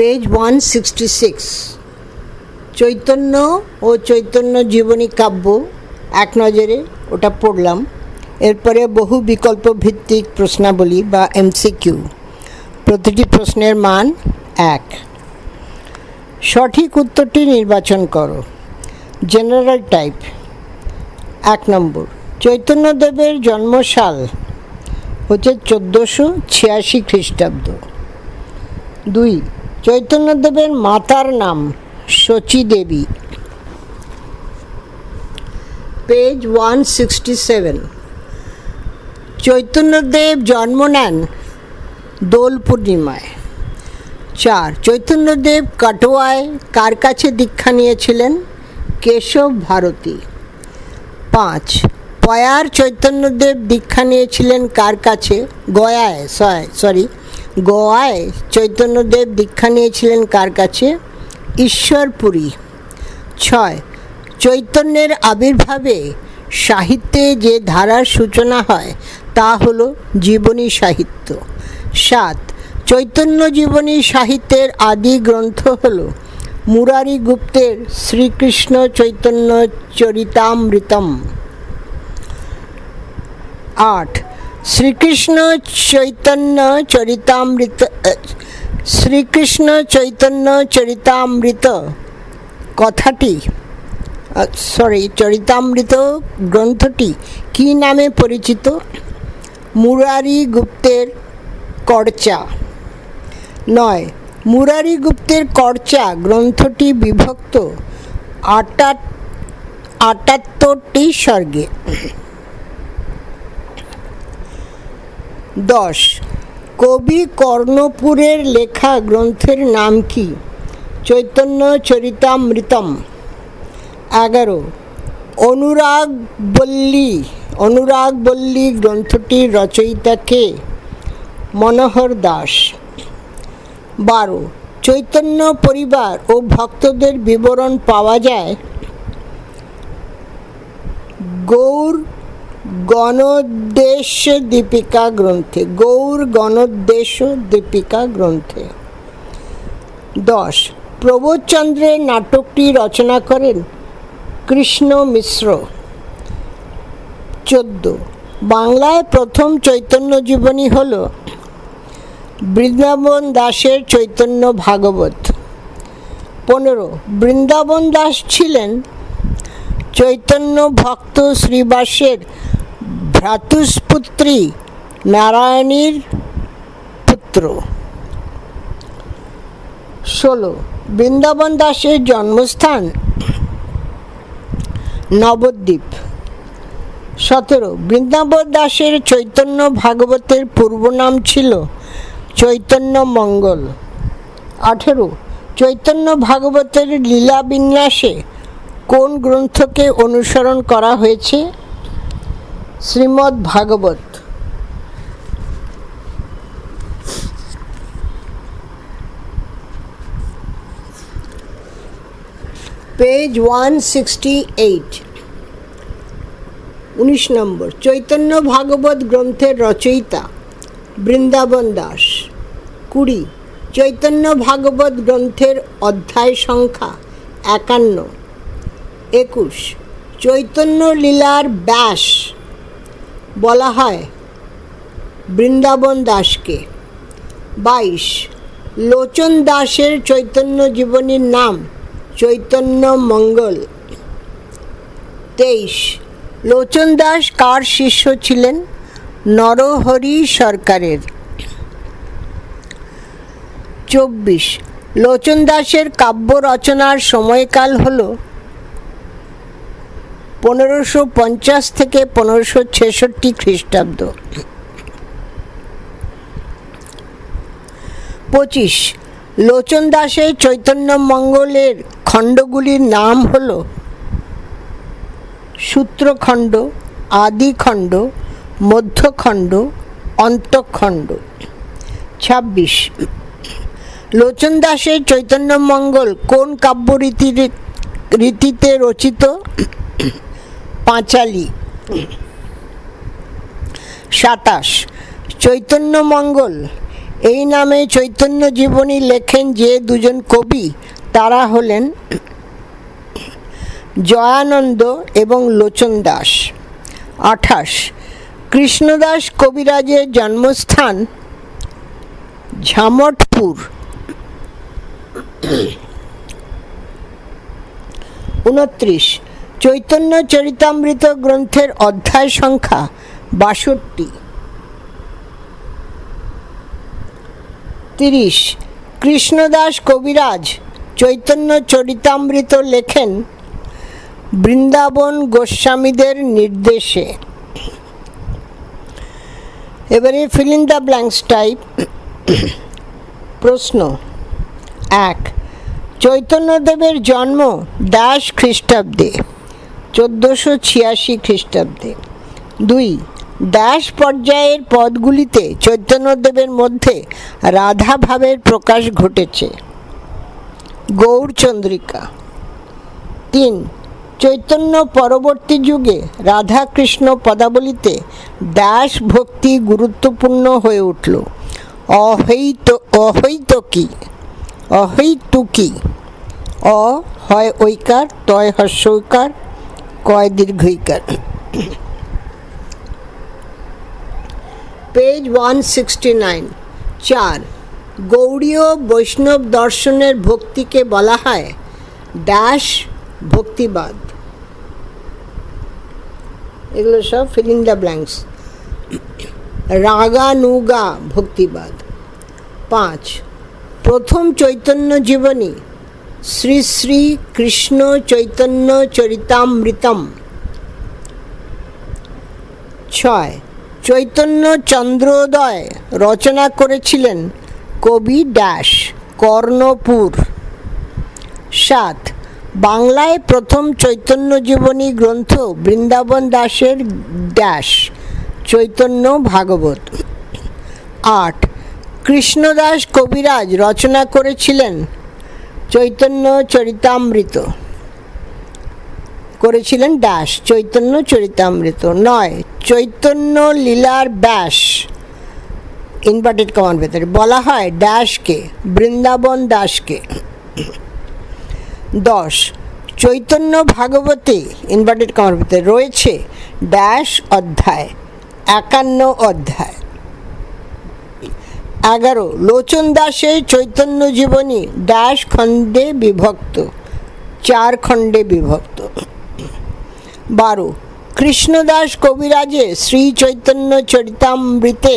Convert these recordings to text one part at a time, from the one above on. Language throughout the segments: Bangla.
Page one sixty six Chaitanya ও চৈতন্য জীবনী কাব্য, এক নজরে ওটা পড়লাম। এরপরে বহু বিকল্প ভিত্তিক প্রশ্নাবলী বা এমসিকিউ প্রতিটি প্রশ্নের মান এক। সঠিক উত্তরটি নির্বাচন করো। General type. এক নম্বর। চৈতন্যদেবের জন্মসাল হচ্ছে চোদ্দোশো ছিয়াশি খ্রিস্টাব্দ। দুই। চৈতন্যদেবের মাতার নাম Sachi Devi page one sixty seven Chaitanyadev জন্ম নেন দোল পূর্ণিমায়। চার, চৈতন্যদেব কাটোয়ায় কার কাছে দীক্ষা নিয়েছিলেন? কেশব ভারতী। পাঁচ, পয়ার চৈতন্যদেব দীক্ষা নিয়েছিলেন কার কাছে? গয়ায় সরি গোয়ায় চৈতন্যদেব দীক্ষা নিয়েছিলেন কার কাছে? ঈশ্বরপুরী। ছয়, চৈতন্যের আবির্ভাবে সাহিত্যে যে ধারার সূচনা হয়, তা হলো জীবনী সাহিত্য। সাত, চৈতন্য জীবনী সাহিত্যের আদি গ্রন্থ হল মুরারি গুপ্তের শ্রীকৃষ্ণ চৈতন্য চরিতামৃতম। আট শ্রীকৃষ্ণ চৈতন্য চরিতামৃত শ্রীকৃষ্ণ চৈতন্য চরিতামৃত কথাটি সরি চরিতামৃত গ্রন্থটি কি নামে পরিচিত? মুরারি গুপ্তের কর্চা। নয়, মুরারি গুপ্তের কর্চা গ্রন্থটি বিভক্ত আটা আটাত্তরটি স্বর্গে। দশ। কবি কর্ণপুরের লেখা গ্রন্থের নাম কি? চৈতন্য চরিতামৃতম। এগারো। অনুরাগ বল্লী। অনুরাগ বল্লী গ্রন্থটির রচয়িতা কে? মনোহর দাস। বারো। চৈতন্য পরিবার ও ভক্তদের বিবরণ পাওয়া যায় গৌর গণোদ্দেশ দীপিকা গ্রন্থে, গৌর গণোদ্দেশ দীপিকা গ্রন্থে। দশ প্রবোধচন্দ্রের নাটকটি রচনা করেন কৃষ্ণ মিশ্র। চোদ্দ, বাংলায় প্রথম চৈতন্য জীবনী হল বৃন্দাবন দাসের চৈতন্য ভাগবত। পনেরো, বৃন্দাবন দাস ছিলেন চৈতন্য ভক্ত শ্রীবাসের ভ্রাতুষ্পুত্রী নারায়ণীর পুত্র। ষোলো, বৃন্দাবন দাসের জন্মস্থান নবদ্বীপ। সতেরো, বৃন্দাবন দাসের চৈতন্য ভাগবতের পূর্ব নাম ছিল চৈতন্য মঙ্গল। আঠেরো, চৈতন্য ভাগবতের লীলা বিন্যাসে কোন গ্রন্থকে অনুসরণ করা হয়েছে? Srimad Bhagavat page one sixty eight. উনিশ নম্বর, চৈতন্য ভাগবত গ্রন্থের রচয়িতা বৃন্দাবন দাস। কুড়ি, চৈতন্য ভাগবত গ্রন্থের অধ্যায় সংখ্যা একান্ন। একুশ, চৈতন্য লীলার ব্যাস বলা হয়, বৃন্দাবন দাসকে। বাইশ, লোচন দাসের চৈতন্য জীবনীর নাম চৈতন্য মঙ্গল। তেইশ, লোচন দাস কার শিষ্য ছিলেন? নরহরি সরকারের। চব্বিশ, লোচন দাসের কাব্য রচনার সময়কাল হল পনেরোশো পঞ্চাশ থেকে পনেরোশো ছেষট্টি খ্রিস্টাব্দ। পঁচিশ, লোচন দাসের চৈতন্য মঙ্গলের খণ্ডগুলির নাম হল সূত্রখণ্ড, আদিখণ্ড, মধ্যখণ্ড, অন্তঃখণ্ড। ছাব্বিশ, লোচন দাসের চৈতন্য মঙ্গল কোন কাব্য রীতির রীতিতে রচিত? পাঁচালী। সাতাশ, চৈতন্য মঙ্গল। এই নামে চৈতন্য জীবনী লেখেন যে দুজন কবি, তারা হলেন জয়ানন্দ এবং লোচন দাস। আঠাশ, কৃষ্ণদাস কবিরাজের জন্মস্থান ঝামটপুর। উনত্রিশ চৈতন্য চরিতামৃত গ্রন্থের অধ্যায় সংখ্যা বাষট্টি। তিরিশ, কৃষ্ণদাস কবিরাজ চৈতন্য চরিতামৃত লেখেন বৃন্দাবন গোস্বামীদের নির্দেশে। এবারে ফিল দ্য ব্ল্যাঙ্কস টাইপ প্রশ্ন। এক, চৈতন্যদেবের জন্ম দাস খ্রিস্টাব্দে। চোদ্দোশো ছিয়াশি খ্রিস্টাব্দে। দুই, দাস পর্যায়ের পদগুলিতে চৈতন্যদেবের মধ্যে রাধা ভাবের প্রকাশ ঘটেছে। গৌরচন্দ্রিকা। তিন, চৈতন্য পরবর্তী যুগে রাধাকৃষ্ণ পদাবলিতে দাস ভক্তি গুরুত্বপূর্ণ হয়ে উঠল। অহৈত অহৈত কি? অহৈতুকি অ হয় ঐকার, তয় হস্যৈকার কয় দীর্ঘইকার? পেজ ওয়ান সিক্সটি নাইন চার, গৌড়ীয় বৈষ্ণব দর্শনের ভক্তিকে বলা হয় ড্যাশ ভক্তিবাদ। এগুলো সব ফিলিং দ্য ব্ল্যাঙ্কস রাগানুগা ভক্তিবাদ। পাঁচ, প্রথম চৈতন্য জীবনী শ্রী শ্রী কৃষ্ণ চৈতন্য চরিতামৃতম। ছয়, চৈতন্য চন্দ্রোদয় রচনা করেছিলেন কবি ড্যাশ কর্ণপুর। সাত, বাংলায় প্রথম চৈতন্য জীবনী গ্রন্থ বৃন্দাবন দাসের ড্যাশ চৈতন্য ভাগবত। আট, কৃষ্ণদাস কবিরাজ রচনা করেছিলেন চৈতন্য চরিতামৃত। করেছিলেন দাস চৈতন্য চরিতামৃত। নয়, চৈতন্য লীলার ব্যাস। ইনভার্টেড কমান ভেতরে। বলা হয় ড্যাশকে বৃন্দাবন দাসকে দশ, চৈতন্য ভাগবতে ইনভার্টেড কমার ভিতরে রয়েছে ড্যাশ অধ্যায়, একান্ন অধ্যায়। এগারো, লোচন দাসের চৈতন্য জীবনী ড্যাশ খণ্ডে বিভক্ত, চার খণ্ডে বিভক্ত। বারো কৃষ্ণদাস কবিরাজে শ্রী চৈতন্য চরিতামৃতে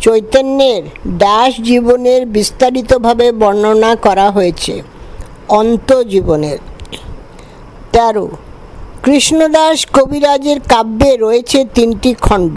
চৈতন্যের ড্যাশ জীবনের বিস্তারিতভাবে বর্ণনা করা হয়েছে অন্তজীবনের তেরো কৃষ্ণদাস কবিরাজের কাব্যে রয়েছে তিনটি খণ্ড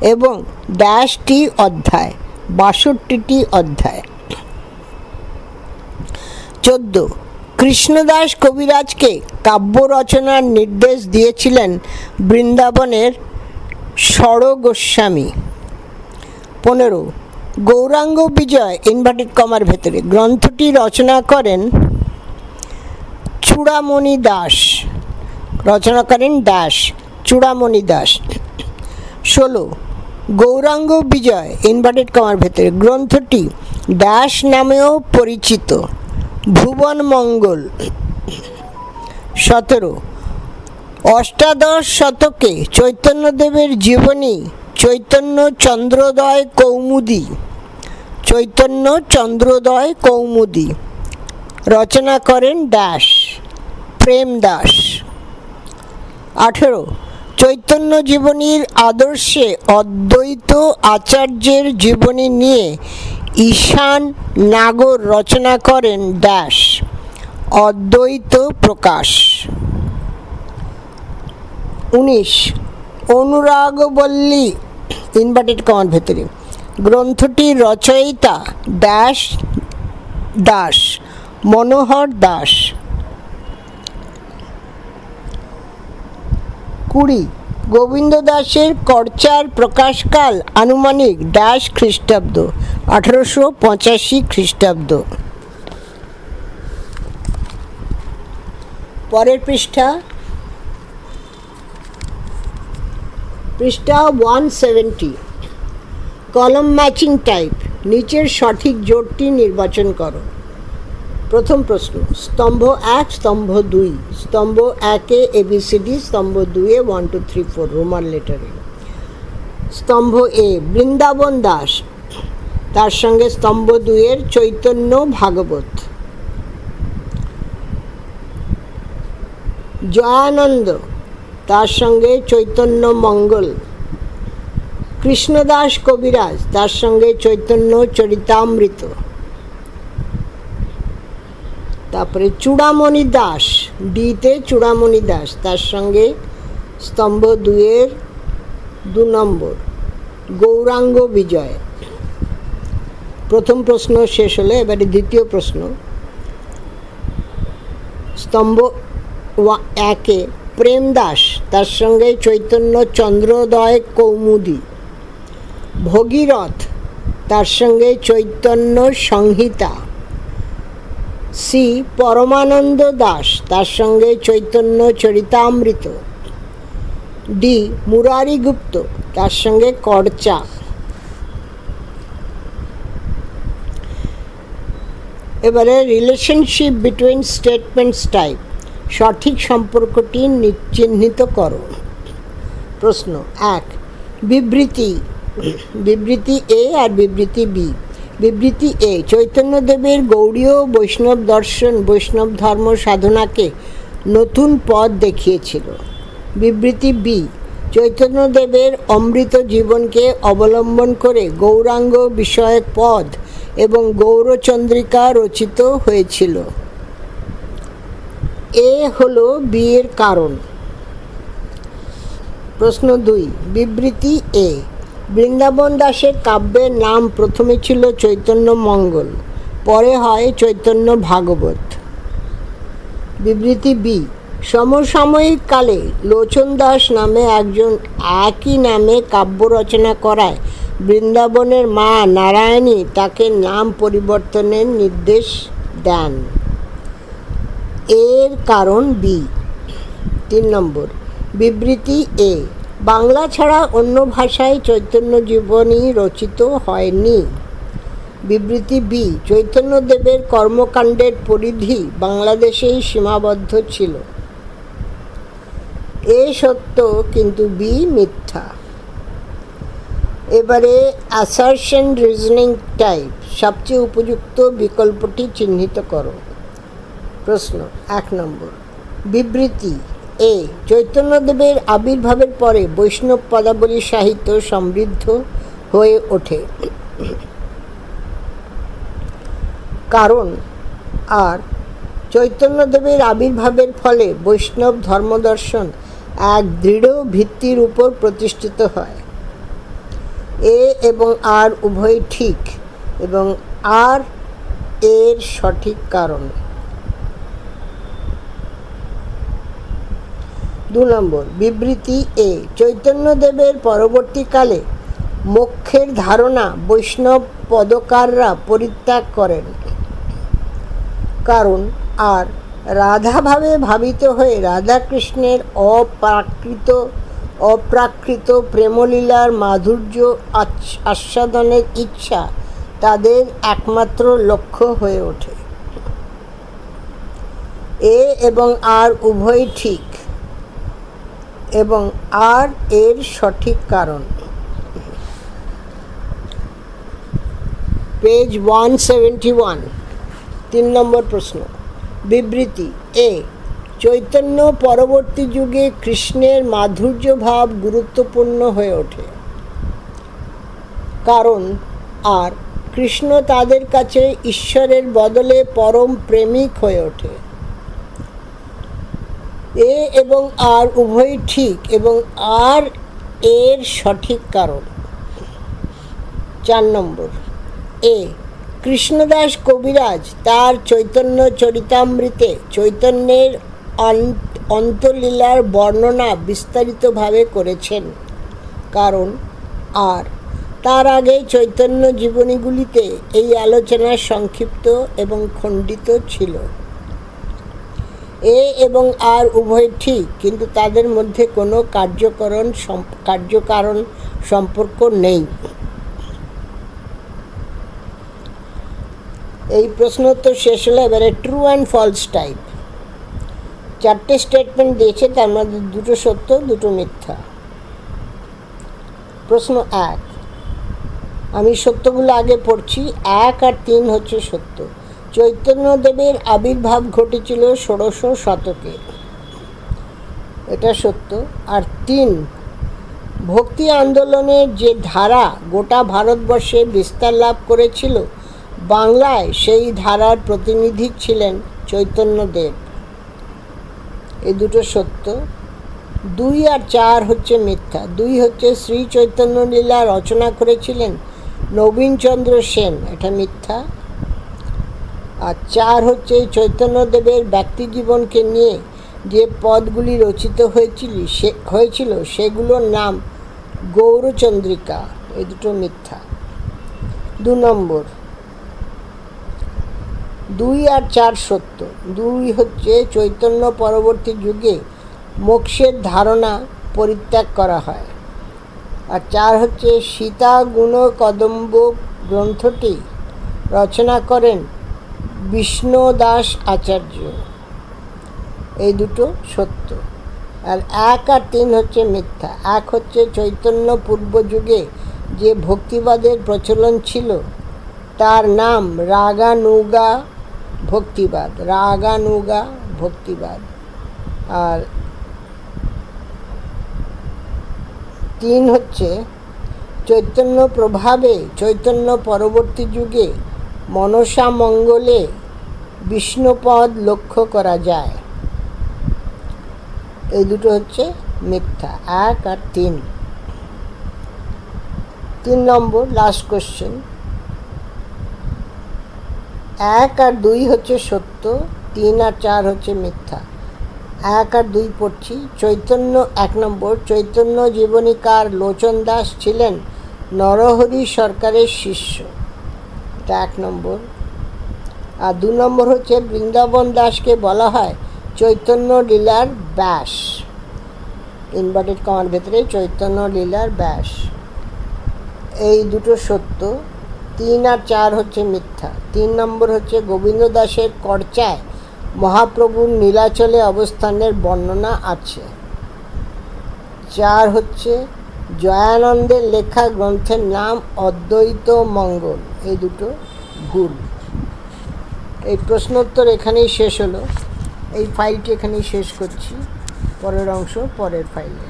এবং ড্যাশটি অধ্যায়। বাষট্টিটি অধ্যায়। চোদ্দ। কৃষ্ণদাস কবিরাজকে কাব্য রচনার নির্দেশ দিয়েছিলেন বৃন্দাবনের ষড় গোস্বামী পনেরো। গৌরাঙ্গ বিজয় ইনভার্টেড কমার ভেতরে গ্রন্থটি রচনা করেন চূড়ামণি দাস। রচনা করেন দাস, চূড়ামণি দাস। ষোলো। গৌরাঙ্গ বিজয় ইনভার্টেড কমার ভেতরে, গ্রন্থটি দাস নামেও পরিচিত। ভুবন মঙ্গল, সতেরো। অষ্টাদশ শতকে চৈতন্যদেবের জীবনী চৈতন্য চন্দ্রোদয় কৌমুদী। চৈতন্য চন্দ্রোদয় কৌমুদী। রচনা করেন দাস প্রেম দাস। আঠেরো। চৈতন্য জীবনীর আদর্শে অদ্বৈত আচার্যের জীবনী নিয়ে ঈশান নাগর রচনা করেন দাস। অদ্বৈত প্রকাশ। উনিশ, অনুরাগ অনুরাগবল্লী ইনভার্টেড কমার ভেতরে। গ্রন্থটির রচয়িতা দাস দাস, মনোহর দাস। কুড়ি গোবিন্দ দাসের কর্চার প্রকাশকাল আনুমানিক ড্যাশ খ্রিস্টাব্দ, আঠারোশো পঁচাশি খ্রিস্টাব্দ। পরের পৃষ্ঠা। পৃষ্ঠা one seventy column matching type, নিচের সঠিক জোটটি নির্বাচন করো। প্রথম প্রশ্ন, স্তম্ভ এক, স্তম্ভ দুই। স্তম্ভ একে এবিসিডি, স্তম্ভ দুয়ে one two three four roman লেটারে স্তম্ভ এ, বৃন্দাবন দাস। তার সঙ্গে স্তম্ভ দুইয়ের চৈতন্য ভাগবত। জয়ানন্দ, তার সঙ্গে চৈতন্য মঙ্গল। কৃষ্ণদাস কবিরাজ, তার সঙ্গে চৈতন্য চরিতামৃত। তারপরে চূড়ামণি দাস ডিতে চূড়ামণি দাস, তার সঙ্গে স্তম্ভ দুয়ের দু নম্বর, গৌরাঙ্গ বিজয়। প্রথম প্রশ্ন শেষ হলে, এবারে দ্বিতীয় প্রশ্ন। স্তম্ভ একে প্রেম দাস, তার সঙ্গে চৈতন্য চন্দ্রোদয় কৌমুদি। ভগীরথ, তার সঙ্গে চৈতন্য সংহিতা। সি পরমানন্দ দাস, তার সঙ্গে চৈতন্য চরিতামৃত। ডি মুরারি গুপ্ত, তার সঙ্গে করচা। এবারে রিলেশনশিপ বিটুইন স্টেটমেন্টস টাইপ সঠিক সম্পর্কটি চিহ্নিত করো। প্রশ্ন এক, বিবৃতি বিবৃতি এ আর বিবৃতি বি বিবৃতি এ, চৈতন্যদেবের গৌড়ীয় বৈষ্ণব দর্শন, বৈষ্ণব ধর্ম সাধনাকে নতুন পথ দেখিয়েছিল। বিবৃতি বি, চৈতন্যদেবের অমৃত জীবনকে অবলম্বন করে গৌরাঙ্গ বিষয়ক পদ এবং গৌরচন্দ্রিকা রচিত হয়েছিল। এ হলো বিয়ের কারণ। প্রশ্ন দুই, বিবৃতি এ বৃন্দাবন দাসের কাব্যের নাম প্রথমে ছিল চৈতন্য মঙ্গল, পরে হয় চৈতন্য ভাগবত। বিবৃতি বি, সমসাময়িক কালে লোচন দাস নামে একজন একই নামে কাব্য রচনা করায় বৃন্দাবনের মা নারায়ণী তাকে নাম পরিবর্তনের নির্দেশ দেন। এর কারণ বি, তিন নম্বর, বিবৃতি এ বাংলা ছাড়া অন্য ভাষায় চৈতন্য জীবনী রচিত হয়নি। বিবৃতি বি, চৈতন্যদেবের কর্মকাণ্ডের পরিধি বাংলাদেশেই সীমাবদ্ধ ছিল। এ সত্য কিন্তু বি মিথ্যা। এবারে অ্যাসারশন রিজনিং টাইপ সবচেয়ে উপযুক্ত বিকল্পটি চিহ্নিত করো। প্রশ্ন এক নম্বর, বিবৃতি এ চৈতন্যদেবের আবির্ভাবের পরে বৈষ্ণব পদাবলী সাহিত্য সমৃদ্ধ হয়ে ওঠে। কারণ, আর চৈতন্যদেবের আবির্ভাবের ফলে বৈষ্ণব ধর্মদর্শন এক দৃঢ় ভিত্তির উপর প্রতিষ্ঠিত হয়। এ এবং আর উভয় ঠিক এবং আর এর সঠিক কারণ। দু নম্বর, বিবৃতি এ চৈতন্যদেবের পরবর্তীকালে মোক্ষের ধারণা বৈষ্ণব পদকাররা পরিত্যাগ করেন। কারণ আর রাধাভাবে ভাবিত হয়ে রাধাকৃষ্ণের অপ্রাকৃত অপ্রাকৃত প্রেমলীলার মাধুর্য আস্বাদনের ইচ্ছা তাদের একমাত্র লক্ষ্য হয়ে ওঠে। এ এবং আর উভয় ঠিক। এবং আর এর সঠিক কারণ। পেজ ওয়ান সেভেন্টি ওয়ান তিন নম্বর প্রশ্ন। বিবৃতি, এ, চৈতন্য পরবর্তী যুগে কৃষ্ণের মাধুর্য ভাব গুরুত্বপূর্ণ হয়ে ওঠে। কারণ, আর কৃষ্ণ তাদের কাছে ঈশ্বরের বদলে পরম প্রেমিক হয়ে ওঠে। এ এবং আর উভয়ই ঠিক এবং আর এর সঠিক কারণ। চার নম্বর, এ, কৃষ্ণদাস কবিরাজ তার চৈতন্য চরিতামৃতে চৈতন্যের অন- অন্তলীলার বর্ণনা বিস্তারিতভাবে করেছেন। কারণ, আর, তার আগে চৈতন্য জীবনীগুলিতে এই আলোচনা সংক্ষিপ্ত এবং খণ্ডিত ছিল। এ এবং আর উভয় ঠিক, কিন্তু তাদের মধ্যে কোনো কার্যকরণ কার্যকারণ সম্পর্ক নেই। এই প্রশ্ন তো শেষ হলো এবারে ট্রু অ্যান্ড ফলস টাইপ চারটে স্টেটমেন্ট দিয়েছে, তার মধ্যে দুটো সত্য, দুটো মিথ্যা। প্রশ্ন এক, আমি সত্যগুলো আগে পড়ছি, এক আর তিন হচ্ছে সত্য। চৈতন্যদেবের আবির্ভাব ঘটেছিল ষোড়শ শতকে। এটা সত্য। আর তিন, ভক্তি আন্দোলনের যে ধারা গোটা ভারতবর্ষে বিস্তার লাভ করেছিল, বাংলায় সেই ধারার প্রতিনিধি ছিলেন চৈতন্যদেব। এ দুটো সত্য। দুই আর চার হচ্ছে মিথ্যা। দুই হচ্ছে শ্রী চৈতন্য লীলা রচনা করেছিলেন নবীনচন্দ্র সেন। এটা মিথ্যা। আর চার হচ্ছে চৈতন্যদেবের ব্যক্তি জীবনকে নিয়ে যে পদগুলি রচিত হয়েছিল, সে, হয়েছিল, সেগুলোর নাম গৌরচন্দ্রিকা এই দুটো মিথ্যা। দু নম্বর। দুই আর চার সত্য। দুই হচ্ছে চৈতন্য পরবর্তী যুগে মোক্ষের ধারণা পরিত্যাগ করা হয়। আর চার হচ্ছে সীতা গুণ কদম্ব গ্রন্থটি রচনা করেন বিষ্ণু দাস আচার্য। এই দুটো সত্য। আর এক আর তিন হচ্ছে মিথ্যা। এক হচ্ছে চৈতন্য পূর্ব যুগে যে ভক্তিবাদের প্রচলন ছিল, তার নাম রাগানুগা ভক্তিবাদ রাগানুগা ভক্তিবাদ। আর তিন হচ্ছে চৈতন্য প্রভাবে, চৈতন্য পরবর্তী যুগে মনসা মঙ্গলে বিষ্ণুপদ লক্ষ্য করা যায়। এই দুটো হচ্ছে মিথ্যা। এক আর তিন। তিন নম্বর লাস্ট কোশ্চেন এক আর দুই হচ্ছে সত্য, তিন আর চার হচ্ছে মিথ্যা। এক আর দুই পড়ছি। চৈতন্য, এক নম্বর, চৈতন্য জীবনীকার লোচন দাস ছিলেন নরহরি সরকারের শিষ্য। এটা এক নম্বর। আর দু নম্বর হচ্ছে বৃন্দাবন দাসকে বলা হয় চৈতন্য লীলার ব্যাস। ইনভার্টেড কমার ভেতরে চৈতন্য লীলার ব্যাস। এই দুটো সত্য, তিন আর চার হচ্ছে মিথ্যা। তিন নম্বর হচ্ছে গোবিন্দ দাসের কর্চায় মহাপ্রভুর নীলাচলে অবস্থানের বর্ণনা আছে। চার হচ্ছে জয়ানন্দের লেখা গ্রন্থের নাম অদ্বৈত মঙ্গল। এই দুটো ভুল এই প্রশ্নোত্তর এখানেই শেষ হলো। এই ফাইলটি এখানেই শেষ করছি। পরের অংশ পরের ফাইলে